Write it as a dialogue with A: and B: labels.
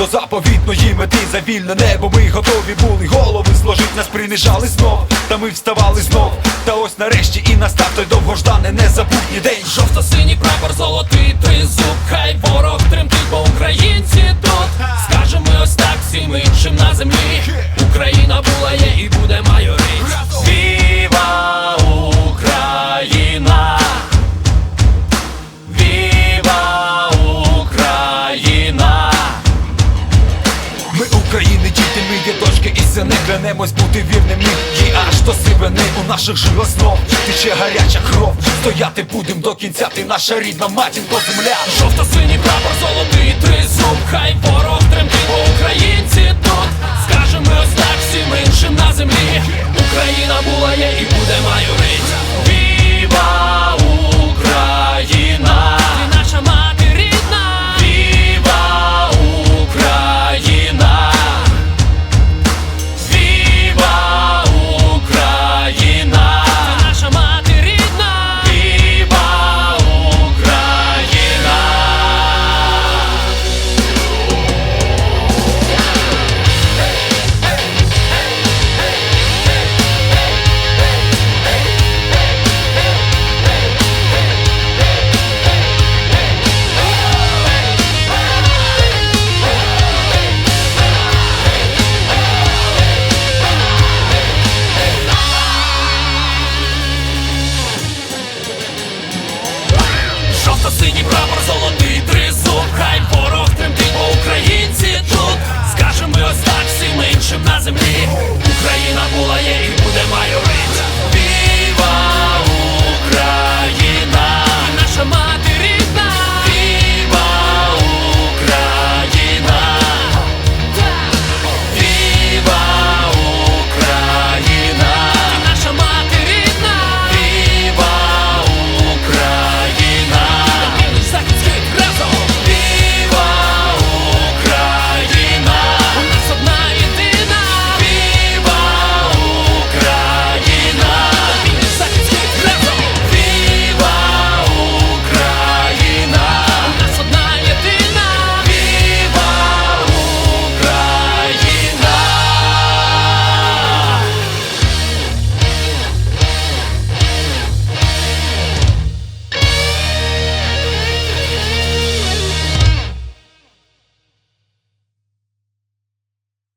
A: до заповітної мети за вільне небо. Ми готові були голови зложить, нас принижали знов. Та ми вставали знов. Та ось нарешті і настав той довгожданий незабутній день.
B: Жовто-синій прапор, золотий тризуб,
A: Не клянемось бути вірним, їй аж до сивини у наших жилах знов? Тече гаряча кров, стояти будем до кінця, ти наша рідна матінко земля.
B: Жовто синій прапор, золотий тризуб, хай ворог тремтить, бо українці синій прапор, золотий тризуб, хай бор.